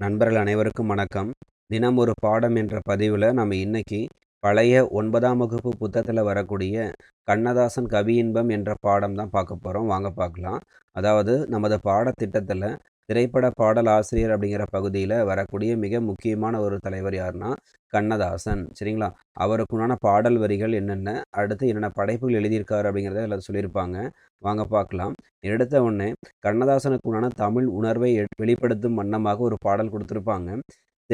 நண்பர்கள் அனைவருக்கும் வணக்கம். தினம் ஒரு பாடம் என்ற பதிவில் நம்ம இன்னைக்கு பழைய ஒன்பதாம் வகுப்பு புத்தகத்தில் வரக்கூடிய கண்ணதாசன் கவி இன்பம் என்ற பாடம் தான் பார்க்க போகிறோம் வாங்க பார்க்கலாம். அதாவது நமது பாடத்திட்டத்தில் திரைப்பட பாடல் ஆசிரியர் அப்படிங்கிற பகுதியில் வரக்கூடிய மிக முக்கியமான ஒரு தலைவர் யாருன்னா கண்ணதாசன். சரிங்களா? அவருக்குண்டான பாடல் வரிகள் என்னென்ன? அடுத்து என்னென்ன படைப்புகள் எழுதியிருக்காரு அப்படிங்கிறத எல்லாம் சொல்லியிருப்பாங்க. வாங்க பார்க்கலாம். எடுத்த உடனே கண்ணதாசனுக்குண்டான தமிழ் உணர்வை வெளிப்படுத்தும் வண்ணமாக ஒரு பாடல் கொடுத்துருப்பாங்க.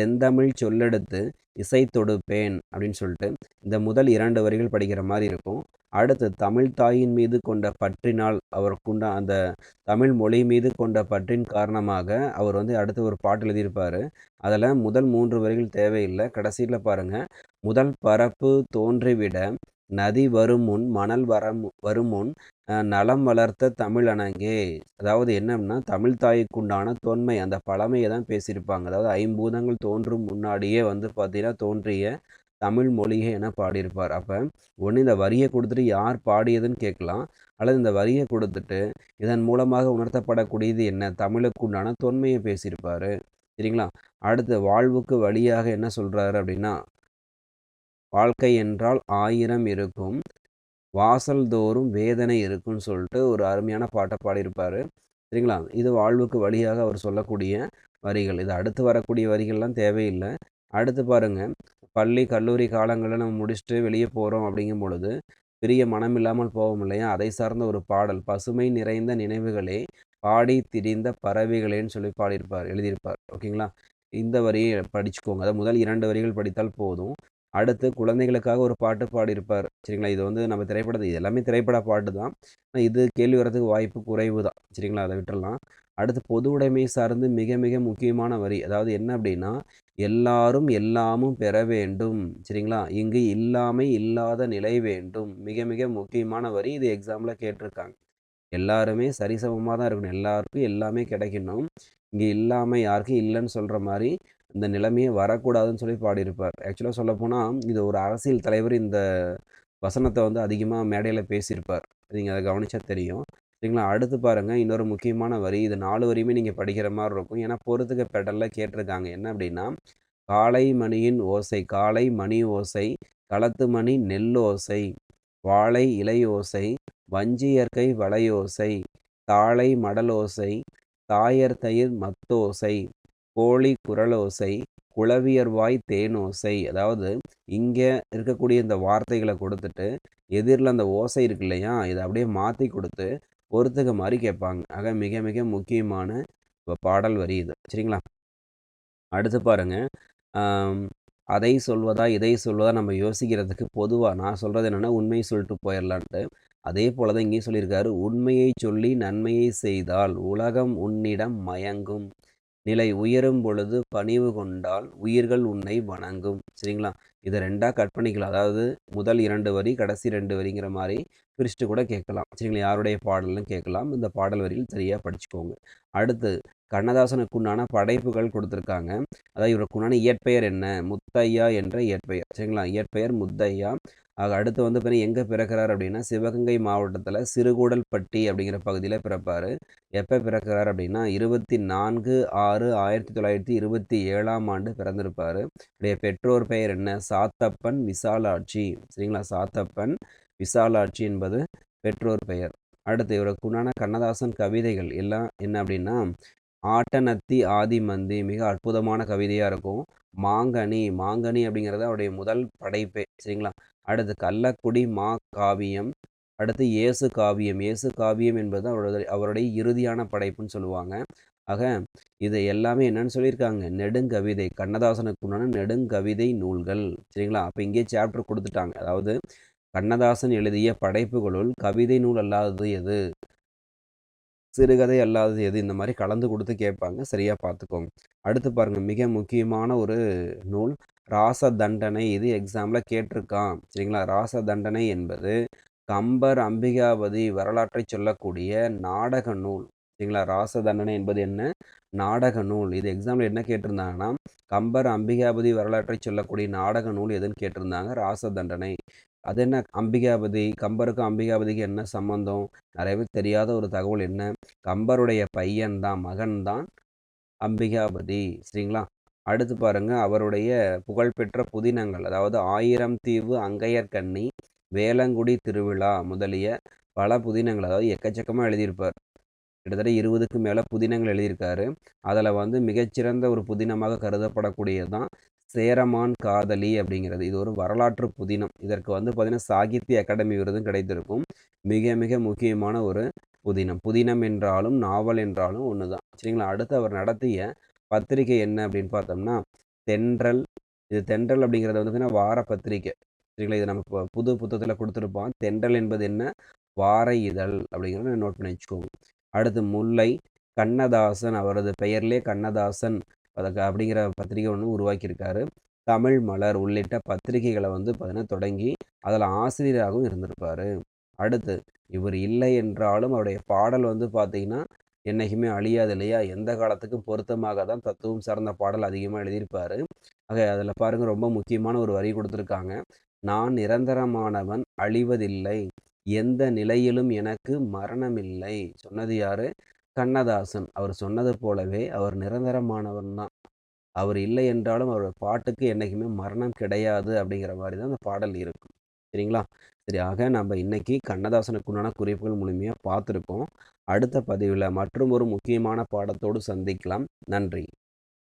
செந்தமிழ் சொல்லெடுத்து இசை தொடுப்பேன் அப்படின்னு சொல்லிட்டு இந்த முதல் இரண்டு வரிகள் படிக்கிற மாதிரி இருக்கும். அடுத்து தமிழ் தாயின் மீது கொண்ட பற்றினால் அவருக்குண்ட அந்த தமிழ் மொழி மீது கொண்ட பற்றின் காரணமாக அவர் வந்து அடுத்து ஒரு பாட்டு எழுதியிருப்பார். அதில் முதல் மூன்று வரிகள் தேவையில்லை. கடைசியில் பாருங்கள் முதல் பரப்பு தோன்றிவிட நதி வரும் முன் மணல் வர வரும் முன் நலம் வளர்த்த தமிழனங்கே அதாவது என்னன்னா தமிழ் தாய்க்குண்டான தொன்மை அந்த பழமையை தான் பேசியிருப்பாங்க. அதாவது ஐம்பூதங்கள் தோன்றும் முன்னாடியே வந்து பார்த்தீங்கன்னா தோன்றிய தமிழ் மொழியே என பாடியிருப்பார். அப்போ ஒன்று இந்த வரியை கொடுத்துட்டு யார் பாடியதுன்னு கேட்கலாம். அல்லது இந்த வரியை கொடுத்துட்டு இதன் மூலமாக உணர்த்தப்படக்கூடியது என்ன? தமிழுக்குண்டான தொன்மையை பேசியிருப்பார். சரிங்களா? அடுத்து வாழ்வுக்கு வழியாக என்ன சொல்கிறாரு அப்படின்னா வாழ்க்கை என்றால் ஆயிரம் இருக்கும். வாசல் தோறும் வேதனை இருக்குன்னு சொல்லிட்டு ஒரு அருமையான பாட்டை பாடியிருப்பார். சரிங்களா? இது வாழ்வுக்கு வழியாக அவர் சொல்லக்கூடிய வரிகள். இது அடுத்து வரக்கூடிய வரிகள்லாம் தேவையில்லை. அடுத்து பாருங்கள் பள்ளி கல்லூரி காலங்களில் நம்ம முடிச்சுட்டு வெளியே போகிறோம் அப்படிங்கும் பொழுது பெரிய மனம் இல்லாமல் போவோம் இல்லையா? அதை சார்ந்த ஒரு பாடல். பசுமை நிறைந்த நினைவுகளே பாடி திரிந்த பறவைகளேன்னு சொல்லி பாடியிருப்பார் எழுதியிருப்பார். ஓகேங்களா? இந்த வரியை படிச்சுக்கோங்க. அதாவது முதல் இரண்டு வரிகள் படித்தால் போதும். அடுத்து குழந்தைகளுக்காக ஒரு பாட்டு பாடியிருப்பார். சரிங்களா? இது வந்து நம்ம திரைப்படத்து இது எல்லாமே திரைப்பட பாட்டு தான். இது கேள்வி வரதுக்கு வாய்ப்பு குறைவு தான். சரிங்களா? அதை விட்டுறலாம். அடுத்து பொது உடைமை சார்ந்து மிக மிக முக்கியமான வரி. அதாவது என்ன அப்படின்னா எல்லாரும் எல்லாமும் பெற வேண்டும். சரிங்களா? இங்கு இல்லாமை இல்லாத நிலை வேண்டும். மிக மிக முக்கியமான வரி இது எக்ஸாமில் கேட்டிருக்காங்க. எல்லாருமே சரிசமமாக தான் இருக்கணும். எல்லாருக்கும் எல்லாமே கிடைக்கணும். இங்கே இல்லாமல் யாருக்கும் இல்லைன்னு சொல்கிற மாதிரி இந்த நிலைமையே வரக்கூடாதுன்னு சொல்லி பாடியிருப்பார். ஆக்சுவலாக சொல்லப்போனால் இது ஒரு அரசியல் தலைவர் இந்த வசனத்தை வந்து அதிகமாக மேடையில் பேசியிருப்பார். நீங்கள் அதை கவனித்தா தெரியும். சரிங்களா? அடுத்து பாருங்கள் இன்னொரு முக்கியமான வரி. இது நாலு வரியுமே நீங்கள் படிக்கிற மாதிரி இருக்கும். ஏன்னா பொறுத்துக்க பெடலில் கேட்டிருக்காங்க. என்ன அப்படின்னா காலை மணியின் ஓசை காலை மணி ஓசை களத்து மணி நெல் ஓசை வாழை இலை ஓசை வஞ்சியற்கை வளையோசை தாழை மடலோசை தாயர் தயிர் மத்தோசை கோழி குரலோசை குளவியர்வாய் தேனோசை அதாவது இங்கே இருக்கக்கூடிய இந்த வார்த்தைகளை கொடுத்துட்டு எதிரில் அந்த ஓசை இருக்கு இல்லையா இதை அப்படியே மாற்றி கொடுத்து பொறுத்துக்க மாதிரி கேட்பாங்க. ஆக மிக மிக முக்கியமான இப்போ பாடல் வரி இது. சரிங்களா? அடுத்து பாருங்க. அதை சொல்வதா இதை சொல்வதா நம்ம யோசிக்கிறதுக்கு பொதுவாக நான் சொல்கிறது என்னென்னா உண்மையை சொல்லிட்டு போயிடலான்ட்டு அதே போல தான் இங்கேயும் சொல்லியிருக்காரு. உண்மையை சொல்லி நன்மையை செய்தால் உலகம் உன்னிடம் மயங்கும். நிலை உயரும் பொழுது பணிவு கொண்டால் உயிர்கள் உன்னை வணங்கும். சரிங்களா? இதை ரெண்டாக கட் பண்ணிக்கலாம். அதாவது முதல் இரண்டு வரி கடைசி ரெண்டு வரிங்கிற மாதிரி பிரிச்சுட்டு கூட கேட்கலாம். சரிங்களா? யாருடைய பாடலும் கேட்கலாம். இந்த பாடல் வரியில் சரியாக படிச்சுக்கோங்க. அடுத்து கண்ணதாசனுக்குண்டான படைப்புகள் கொடுத்துருக்காங்க. அதாவது இவருக்குண்டான இயற்பெயர் என்ன? முத்தையா என்ற இயற்பெயர். சரிங்களா? இயற்பெயர் முத்தையா. ஆக அடுத்து வந்து பார்த்தீங்கன்னா எங்கே பிறக்கிறார் அப்படின்னா சிவகங்கை மாவட்டத்தில் சிறுகூடல்பட்டி அப்படிங்கிற பகுதியில் பிறப்பார். எப்போ பிறக்கிறார் அப்படின்னா இருபத்தி நான்கு ஆறு ஆயிரத்தி தொள்ளாயிரத்தி இருபத்தி ஏழாம் ஆண்டு பிறந்திருப்பார். இவருடைய பெற்றோர் பெயர் என்ன? சாத்தப்பன் விசாலாட்சி. சரிங்களா? சாத்தப்பன் விசாலாட்சி என்பது பெற்றோர் பெயர். அடுத்து இவருக்கு உண்டான கண்ணதாசன் கவிதைகள் எல்லாம் என்ன அப்படின்னா ஆட்டனத்தி ஆதிமந்தி மிக அற்புதமான கவிதையாக இருக்கும். மாங்கனி மாங்கனி அப்படிங்கிறது அவருடைய முதல் படைப்பே சரிங்களா? அடுத்து கள்ளக்குடி மா காவியம் அடுத்து இயேசு காவியம். இயேசு காவியம் என்பது அவருடைய அவருடைய இறுதியான படைப்புன்னு சொல்லுவாங்க. ஆக இது எல்லாமே என்னன்னு சொல்லியிருக்காங்க. நெடுங்கவிதை கண்ணதாசனுக்கு உண்டான நெடுங்கவிதை நூல்கள் சரிங்களா? அப்போ இங்கே சாப்டர் கொடுத்துட்டாங்க. அதாவது கண்ணதாசன் எழுதிய படைப்புகளுள் கவிதை நூல் அல்லாதது எது? சிறுகதை அல்லாதது எது? இந்த மாதிரி கலந்து கொடுத்து கேட்பாங்க. சரியாக பார்த்துக்கோங்க. அடுத்து பாருங்கள் மிக முக்கியமான ஒரு நூல் ராச தண்டனை இது எக்ஸாமில் கேட்டிருக்கான் சரிங்களா? ராச தண்டனை என்பது கம்பர் அம்பிகாபதி வரலாற்றை சொல்லக்கூடிய நாடக நூல். சரிங்களா? ராச தண்டனை என்பது என்ன? நாடக நூல். இது எக்ஸாமில் என்ன கேட்டிருந்தாங்கன்னா கம்பர் அம்பிகாபதி வரலாற்றை சொல்லக்கூடிய நாடக நூல் எதுன்னு கேட்டிருந்தாங்க. ராச தண்டனை அது என்ன? அம்பிகாபதி கம்பருக்கும் அம்பிகாபதிக்கு என்ன சம்பந்தம்? நிறையவே தெரியாத ஒரு தகவல் என்ன? கம்பருடைய பையன்தான் மகன்தான் அம்பிகாபதி சரிங்களா? அடுத்து பாருங்க அவருடைய புகழ்பெற்ற புதினங்கள் அதாவது ஆயிரம் தீவு அங்கையர்கண்ணி வேலங்குடி திருவிழா முதலிய பல புதினங்கள் அதாவது எக்கச்சக்கமாக எழுதியிருப்பார். கிட்டத்தட்ட இருபதுக்கு மேலே புதினங்கள் எழுதியிருக்காரு. அதில் வந்து மிகச்சிறந்த ஒரு புதினமாக கருதப்படக்கூடியது தான் சேரமான் காதலி அப்படிங்கிறது. இது ஒரு வரலாற்று புதினம். இதற்கு வந்து பார்த்திங்கன்னா சாகித்ய அகாடமி விருதும் கிடைத்திருக்கும். மிக மிக முக்கியமான ஒரு புதினம். புதினம் என்றாலும் நாவல் என்றாலும் ஒன்று தான் சரிங்களா? அடுத்து அவர் நடத்திய பத்திரிகை என்ன அப்படின்னு பார்த்தோம்னா தென்றல். இது தென்றல் அப்படிங்கிறது வந்து பார்த்திங்கன்னா வார பத்திரிகை. சரிங்களா? இது நம்ம இப்போ புது புத்தகத்தில் கொடுத்துருப்பான் தென்றல் என்பது என்ன? வார இதழ் அப்படிங்கிறத நோட் பண்ணி வச்சுக்கோங்க. அடுத்து முல்லை. கண்ணதாசன் அவரது பெயர்லேயே கண்ணதாசன் அதுக்கு அப்படிங்கிற பத்திரிகை ஒன்று உருவாக்கியிருக்காரு. தமிழ் மலர் உள்ளிட்ட பத்திரிகைகளை வந்து பார்த்தீங்கன்னா தொடங்கி அதில் ஆசிரியராகவும் இருந்திருப்பார். அடுத்து இவர் இல்லை என்றாலும் அவருடைய பாடல் வந்து பார்த்திங்கன்னா என்றைக்குமே அழியாது இல்லையா? எந்த காலத்துக்கும் பொருத்தமாக தான் தத்துவம் சார்ந்த பாடல் அதிகமாக எழுதியிருப்பார். ஆக அதில் பாருங்கள் ரொம்ப முக்கியமான ஒரு வரி கொடுத்துருக்காங்க. நான் நிரந்தரமானவன் அழிவதில்லை. எந்த நிலையிலும் எனக்கு மரணமில்லை. சொன்னது யாரு? கண்ணதாசன் அவர் சொன்னது போலவே அவர் நிரந்தரமானவன் தான் அவர் இல்லை என்றாலும் அவரோட பாட்டுக்கு என்றைக்குமே மரணம் கிடையாது அப்படிங்கிற மாதிரி தான் அந்த பாடல் இருக்கும். சரிங்களா? சரி ஆக நம்ம இன்னைக்கு கண்ணதாசனுக்குண்டான குறிப்புகள் முழுமையாக பார்த்துருக்கோம். அடுத்த பதிவில் மற்றும் ஒரு முக்கியமான பாடத்தோடு சந்திக்கலாம். நன்றி.